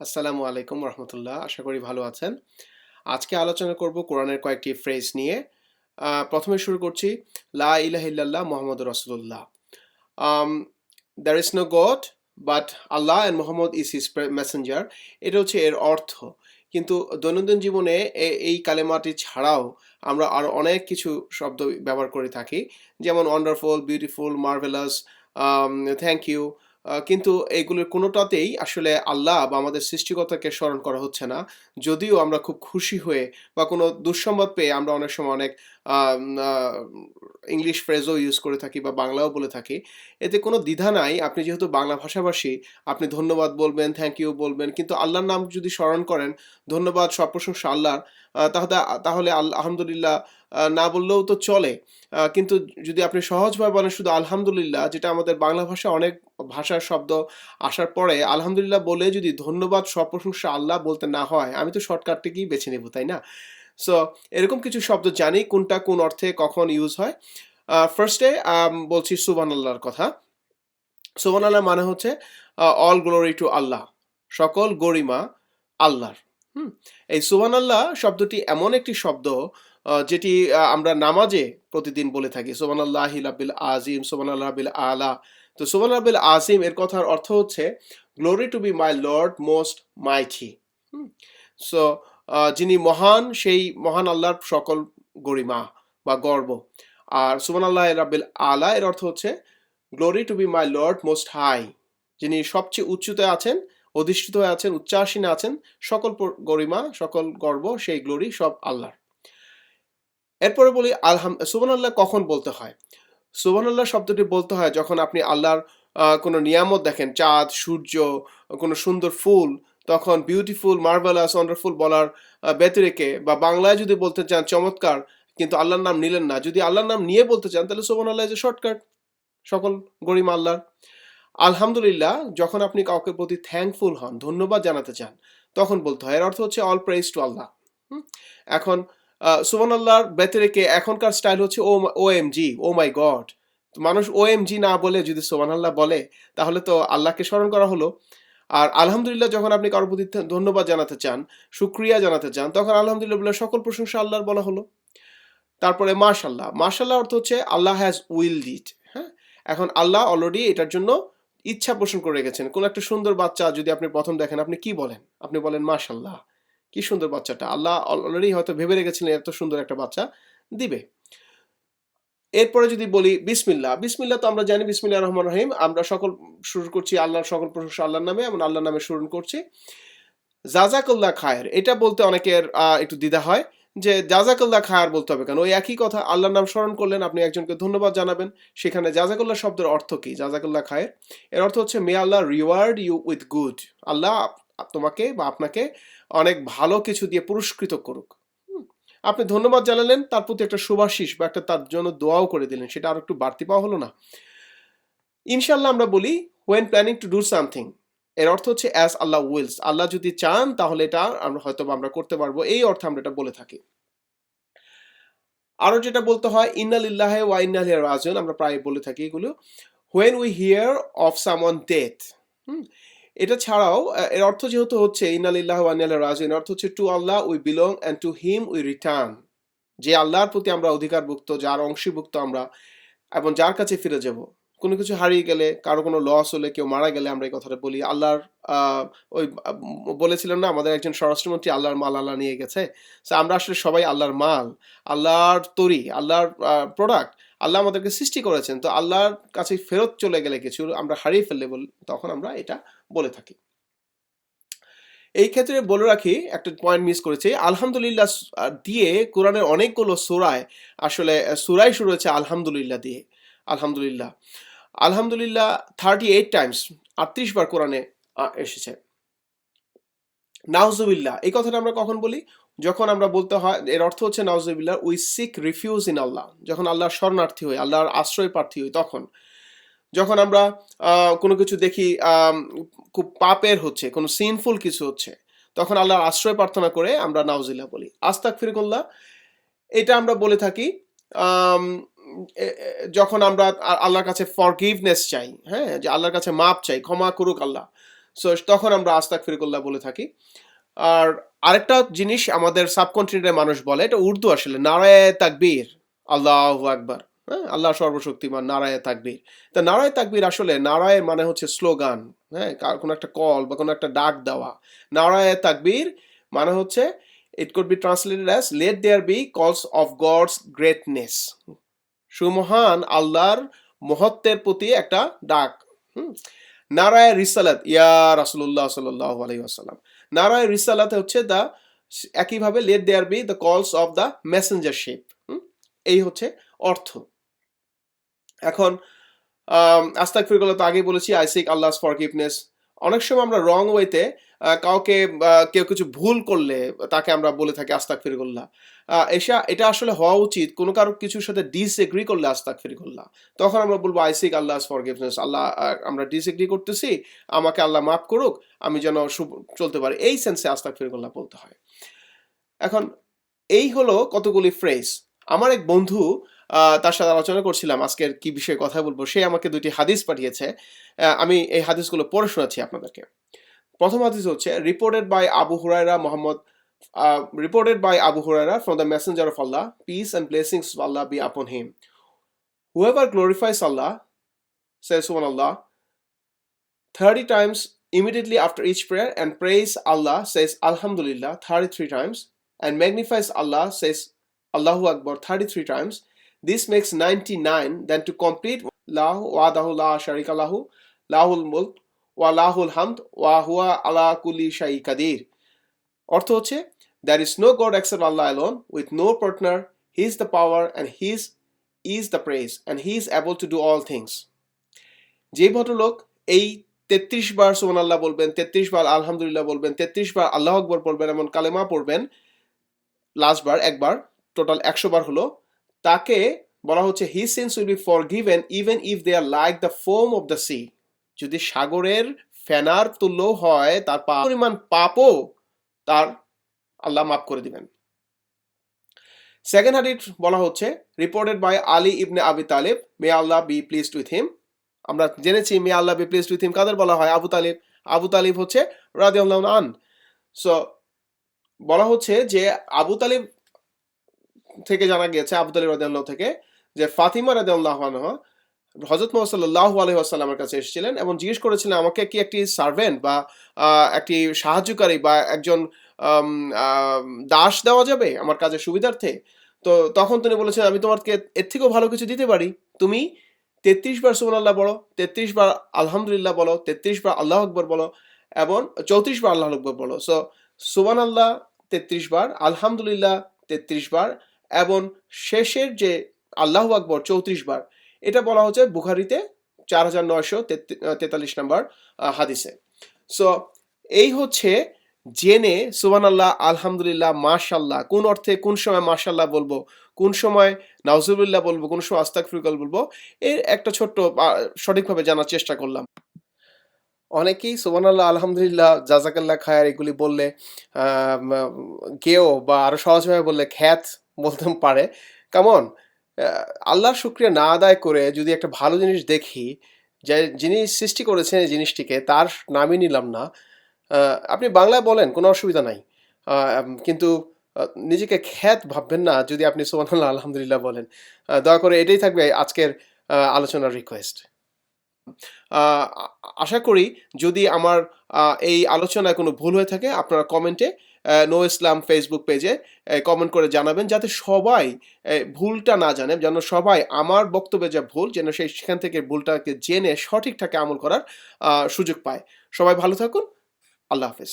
আসসালামু আলাইকুম রহমতুল্লাহ, আশা করি ভালো আছেন। আজকে আলোচনা করব কোরআনের কয়েকটি ফ্রেজ নিয়ে। প্রথমে শুরু করছি, লা ইলাহা ইল্লাল্লাহ মোহাম্মদ রসুল্লাহ there is no god but Allah and Muhammad is his messenger এটা হচ্ছে এর অর্থ। কিন্তু দৈনন্দিন জীবনে এই কালেমাটি ছাড়াও আমরা আরও অনেক কিছু শব্দ ব্যবহার করে থাকি। যেমন wonderful beautiful marvellous thank you কিন্তু এগুলোর কোনোটাতেই আসলে আল্লাহ বা আমাদের সৃষ্টিকতাকে স্মরণ করা হচ্ছে না। যদিও আমরা খুব খুশি হয়ে বা কোনো দুঃসংবাদ পেয়ে আমরা অনেক সময় অনেক ইংলিশ ফ্রেজও ইউজ করে থাকি বা বাংলাও বলে থাকি, এতে কোনো দ্বিধা নাই। আপনি যেহেতু বাংলা ভাষাভাষী, আপনি ধন্যবাদ বলবেন থ্যাংক ইউ বলবেন, কিন্তু আল্লাহর নাম যদি স্মরণ করেন, ধন্যবাদ, সব প্রশংসা আল্লাহর তাহলে তাহলে আলহামদুলিল্লাহ না বললেও তো চলে। কিন্তু যদি আপনি সহজভাবে বলেন শুধু আলহামদুলিল্লাহ, যেটা আমাদের বাংলা ভাষা অনেক ভাষার শব্দ আসার পরে, আলহামদুলিল্লাহ বলে যদি ধন্যবাদ, সব প্রশংসা আল্লাহ বলতে না হয়, আমি তো শর্টকাটটিকেই বেছে নেব, তাই না? সো এরকম কিছু শব্দ জানি কোনটা কোন অর্থে কখন ইউজ হয়। ফার্স্টে বলছি সুবান আল্লাহর কথা। সুবান আল্লাহ মানে হচ্ছে অল গ্লোরি টু আল্লাহ। সকল গরিমা আল্লাহর। হুম, এই সুবান আল্লাহ শব্দটি এমন একটি শব্দ যেটি আমরা নামাজে প্রতিদিন বলে থাকি। সোবান আল্লাহ রাবিল আজিম সোবান আল্লাহ রাবিল আলা। তো সোবান রাবিল আজিম এর কথার অর্থ হচ্ছে glory to be my lord most mighty so যিনি মহান, সেই মহান আল্লাহর সকল গরিমা বা গর্ব। আর সুবান আল্লাহ রাবিল আলা, এর অর্থ হচ্ছে glory to be my lord most high যিনি সবচেয়ে উচ্চতে আছেন, অধিষ্ঠিত হয়ে আছেন, উচ্চাসীনে আছেন, সকল গরিমা, সকল গর্ব, সেই গ্লোরি সব আল্লাহর। এরপরে বলি, আলহাম সুবান আল্লাহ কখন বলতে হয়? সুবান আল্লাহ শব্দটি বলতে হয় যখন আপনি আল্লাহর কোনো নিয়ামত দেখেন, চাঁদ, সূর্য, কোনো সুন্দর ফুল তখন বিউটিফুল মার্ভেলাস ওয়ান্ডারফুল বলার ব্যতিরেকে বা বাংলায় যদি বলতে চান চমৎকার, কিন্তু আল্লাহর নাম নিলেন না। যদি আল্লাহর নাম নিয়ে বলতে চান, তাহলে সুবান আল্লাহ যে শর্টকাট সকল গরিমা আল্লাহর। আলহামদুলিল্লাহ, যখন আপনি কাউকে প্রতি থ্যাঙ্কফুল হন, ধন্যবাদ জানাতে চান, তখন বলতে হয়, এর অর্থ হচ্ছে অল প্রেস টু আল্লাহ? এখন সুবান আল্লাহর ব্যতিরেকে এখনকার স্টাইল হচ্ছে ও ও এম জি ও মাই গড মানুষ ও এম জি না বলে যদি সোবান আল্লাহ বলে, তাহলে তো আল্লাহকে স্মরণ করা হলো। আর আলহামদুলিল্লাহ যখন আপনি কারোর প্রতি ধন্যবাদ জানাতে চান, সুক্রিয়া জানাতে চান, তখন আলহামদুলিল্লাহ বলে সকল প্রশংসা আল্লাহর বলা হলো। তারপরে মাশাল্লাহ মাশাল্লাহ অর্থ হচ্ছে আল্লাহ হ্যাজ উইল ইট হ্যাঁ? এখন আল্লাহ অলরেডি এটার জন্য ইচ্ছা পোষণ করে রেখেছেন। কোন একটা সুন্দর বাচ্চা যদি আপনি প্রথম দেখেন, আপনি কি বলেন? আপনি বলেন মাশাল্লাহ কি সুন্দর বাচ্চাটা, আল্লাহ অলরেডি হয়তো ভেবে রেখেছিলেন এত সুন্দর একটা বাচ্চা দিবে। এরপরে যদি বলি বিসমিল্লাহ বিসমিল্লাহ তো আমরা জানি বিসমিল্লাহ রহমান রহিম, আমরা সকল শুরু করছি আল্লাহর সকল প্রশংসা আল্লাহর নামে আমরা আল্লাহর নামে শুরু করছি। জাজাকাল্লাহ খায়ের, এটা বলতে অনেকের একটু দ্বিধা হয় যে জাজাকাল্লাহ খায়ার বলতে হবে কেন? ওই একই কথা, আল্লাহর নাম স্মরণ করলেন, আপনি একজনকে ধন্যবাদ জানাবেন। সেখানে জাজাকাল্লাহ শব্দের অর্থ কি? জাজাকাল্লাহ খায়ের, এর অর্থ হচ্ছে may Allah reward you with good আল্লাহ তোমাকে বা আপনাকে অনেক ভালো কিছু দিয়ে পুরস্কৃত করুক। আপনি ধন্যবাদ জানালেন, তার প্রতি একটা সুভাশিস বা একটা তার জন্য দোয়াও করে দিলেন, সেটা আর একটু বাড়তি পাওয়া হলো না। ইনশাল্লাহ আমরা বলি when planning to do something এর অর্থ হচ্ছে অ্যাজ আল্লাহ উইলস আল্লাহ যদি চান, তাহলে এটা আমরা হয়তো আমরা করতে পারব, এই অর্থে আমরা এটা বলে থাকি। আরও যেটা বলতে হয় ইন্নালিল্লাহ ওয়া ইন্নাল রাজন আমরা প্রায় বলে থাকি এগুলো। When we hear of someone death এটা ছাড়াও এর অর্থ যেহেতু হচ্ছে ইন্নাল রাজন এর অর্থ হচ্ছে to Allah we belong and to him we return যে আল্লাহর প্রতি আমরা অধিকারভুক্ত যার অংশীভুক্ত আমরা এবং যার কাছে ফিরে যাব। কোনো কিছু হারিয়ে গেলে কারও কোনো লস হলে কেউ মারা গেলে আমরা এই কথাটা বলি। আল্লাহর ওই আহ, বলেছিলাম না আমাদের একজন স্বরাষ্ট্রমন্ত্রী আল্লাহর মাল আল্লাহ নিয়ে গেছে। আমরা আসলে সবাই আল্লাহর মাল আল্লাহর তরি আল্লাহর প্রোডাক্ট আল্লাহ আমাদেরকে সৃষ্টি করেছেন, তো আল্লাহর কাছে ফেরত চলে গেলে কিছু আমরা হারিয়ে ফেললে বল তখন আমরা এটা বলে থাকি। এই ক্ষেত্রে বলে রাখি, একটা পয়েন্ট মিস করেছি, আলহামদুলিল্লাহ দিয়ে কোরআনের অনেকগুলো সুরায়, আসলে সুরাই শুরু হয়েছে আলহামদুলিল্লাহ দিয়ে। আলহামদুলিল্লাহ। আলহামদুলিল্লাহ থার্টি এইট টাইমস আটত্রিশ বার কোরআনে এসেছে। নাউজুবিল্লাহ, এই কথাটা আমরা কখন বলি? যখন আমরা বলতে হয়, এর অর্থ হচ্ছে, নাউজুবিল্লাহ we seek refuge in Allah যখন আল্লাহর শরণার্থী হই, আল্লাহর আশ্রয় প্রার্থী হই, তখন। যখন আমরা কোনো কিছু দেখি খুব পাপের হচ্ছে, কোনো সিনফুল কিছু হচ্ছে, তখন আল্লাহর আশ্রয় প্রার্থনা করে আমরা নাউজিল্লাহ বলি। আস্তাক ফিরকুল্লাহ এটা আমরা বলে থাকি যখন আমরা আল্লাহর কাছে ফরগিভনেস চাই হ্যাঁ যে আল্লাহর কাছে মাপ চাই, ক্ষমা করুক আল্লাহ। সো তখন আমরা আস্তাক ফিরকুল্লাহ বলে থাকি। আর আরেকটা জিনিস আমাদের সাবকন্টিনেন্টের মানুষ বলে, এটা উর্দু আসলে, নারায় তাকবীর, আল্লাহ আকবার হ্যাঁ? আল্লাহ সর্বশক্তিমান, নারায় তাকবীর। তা নারায় তাকবীর আসলে নারায়ের মানে হচ্ছে স্লোগান হ্যাঁ? কোনো একটা কল বা কোনো একটা ডাক দেওয়া। নারায় তাকবীর মানে হচ্ছে it could be translated as let there be calls of God's greatness সুমহান আল্লাহর মহত্বের প্রতি একটা ডাক, হুম? নারায় রিসালাত, ইয়া রাসুল্লাহ সাল্লাহ আলহি নারায় রিসালাত হচ্ছে দ্য একইভাবে let there be the calls of the messengership এই হচ্ছে অর্থ। এখন আস্তাক ফিরগুলো তো আগেই বলেছি আইসিক আল্লাহ আল্লাহস ফরগিভনেস অনেক সময় আমরা রং ওয়েতে কাউকে কেউ কিছু ভুল করলে তাকে আমরা বলে থাকি আস্তাক ফিরগুল্লাহ এসা এটা আসলে হওয়া উচিত। কোনো কারও কিছুর সাথে ডিসএগ্রি করলে আস্তাক ফিরগুল্লাহ তখন আমরা বলব আই আল্লাহ ফরগিভনেস আল্লাহ আমরা ডিসএগ্রি করতেছি, আমাকে আল্লাহ মাফ করুক, আমি যেন চলতে পারি। এই সেন্সে আস্তাক ফিরগুল্লাহ বলতে হয়। এখন, এই হলো কতগুলি ফ্রেজ আমার এক বন্ধু তার সাথে আলোচনা করছিলাম, আজকের কি বিষয়ে কথা বলব, সে আমাকে দুটি হাদিস পাঠিয়েছে। আমি এই হাদিসগুলো পড়ে শোনাচ্ছি আপনাদেরকে। প্রথম হাদিস হচ্ছে reported by Abu Hurairah Muhammad reported by Abu Hurairah from the messenger of Allah peace and blessings of Allah be upon him whoever glorifies Allah says Allah 30 times immediately after each prayer and praise Allah says Alhamdulillah 33 times and magnifies Allah says Allahu Akbar 33 times. This makes 99. Then to complete Lahu wadahu la sharika lahu lahul mulk lahul hamd wa huwa ala kulli shay অর্থ হচ্ছে, there is no God except Allah alone, with no partner. He the power and and is is the praise, and He is able to do all things. যে ভদ্রলোক এই তেত্রিশ বার সুমান আল্লাহ বলবেন, তেত্রিশ বার আলহামদুলিল্লাহ বলবেন, তেত্রিশ বার আল্লাহ আকবর পড়বেন এমন কালেমা পড়বেন লাস্ট বার, একবার টোটাল একশো বার হলো, তাকে বলা হচ্ছে he sins will be forgiven even if they are like the foam of the sea যদি সাগরের ফেনার তুল্য হয়, তার পরিমাণ পাপও তার আল্লাহ মাফ করে দিবেন। সেকেন্ড হাদিস বলা হচ্ছে reported by Ali ibn Abi Talib may Allah be pleased with him আমরা জেনেছি may Allah be pleased with him কাদের বলা হয়? আবু তালিব। আবু তালিব হচ্ছে রাজি আল্লাহ আন সো বলা হচ্ছে যে আবু তালিব থেকে জানা গিয়েছে, আবু তালিব রাদিয়াল্লাহু থেকে, যে ফাতিমা রাদিয়াল্লাহু আনহা হজরত মোহাম্মদ আলাইহি ওয়াসাল্লামের কাছে এসেছিলেন এবং জিজ্ঞেস করেছিলেন, আমাকে কি একটি সার্ভেন্ট বা একটি সাহায্যকারী বা একজন দাস দেওয়া যাবে আমার কাজের সুবিধার্থে? তো তখন তিনি বলেছেন, আমি তোমাকে এর থেকেও ভালো কিছু দিতে পারি। তুমি তেত্রিশ বার সুবহান আল্লাহ বলো, তেত্রিশ বার আলহামদুলিল্লাহ বলো, তেত্রিশ বার আল্লাহ আকবর বলো এবং চৌত্রিশ বার আল্লাহ আকবর বলো। সো সুবান আল্লাহ তেত্রিশ বার, আলহামদুলিল্লাহ তেত্রিশ বার এবং শেষের যে আল্লাহ আকবর, চৌত্রিশ বার। এটা বলা হচ্ছে বুখারিতে চার হাজার নয়শো তেতাল্লিশ নম্বর হাদিসে। সো এই হচ্ছে জেনে সুবান আল্লাহ আলহামদুলিল্লাহ মাশাল্লাহ কোন অর্থে, কোন সময় মাশাল্লাহ বলব, কোন সময় নাউজুবিল্লাহ বলব, কোন সময় আস্তাক ফিরকল বলব, এর একটা ছোট্ট সঠিকভাবে জানার চেষ্টা করলাম। অনেকেই সুবহানাল্লাহ, আলহামদুলিল্লাহ জাজাকাল্লাহ খায়ার এগুলি বললে গেও বা আরও সহজভাবে বললে খ্যাত বলতে পারে। কেমন আল্লাহর শুক্রিয়া না আদায় করে যদি একটা ভালো জিনিস দেখি, যে যিনি সৃষ্টি করেছেন এই জিনিসটিকে, তার নামই নিলাম না। আপনি বাংলায় বলেন, কোনো অসুবিধা নাই। কিন্তু নিজেকে খ্যাত ভাববেন না যদি আপনি সুবহানাল্লাহ, আলহামদুলিল্লাহ বলেন। দয়া করে এটাই থাকবে আজকের আলোচনার রিকোয়েস্ট আশা করি যদি আমার এই আলোচনায় কোনো ভুল হয়ে থাকে, আপনারা কমেন্টে নো ইসলাম ফেসবুক পেজে কমেন্ট করে জানাবেন যাতে সবাই ভুলটা না জানে, যেন সবাই আমার বক্তব্যে যা ভুল, যেন সেই সেখান থেকে ভুলটাকে জেনে সঠিকটাকে আমল করার সুযোগ পায়। সবাই ভালো থাকুন। আল্লাহ হাফেজ।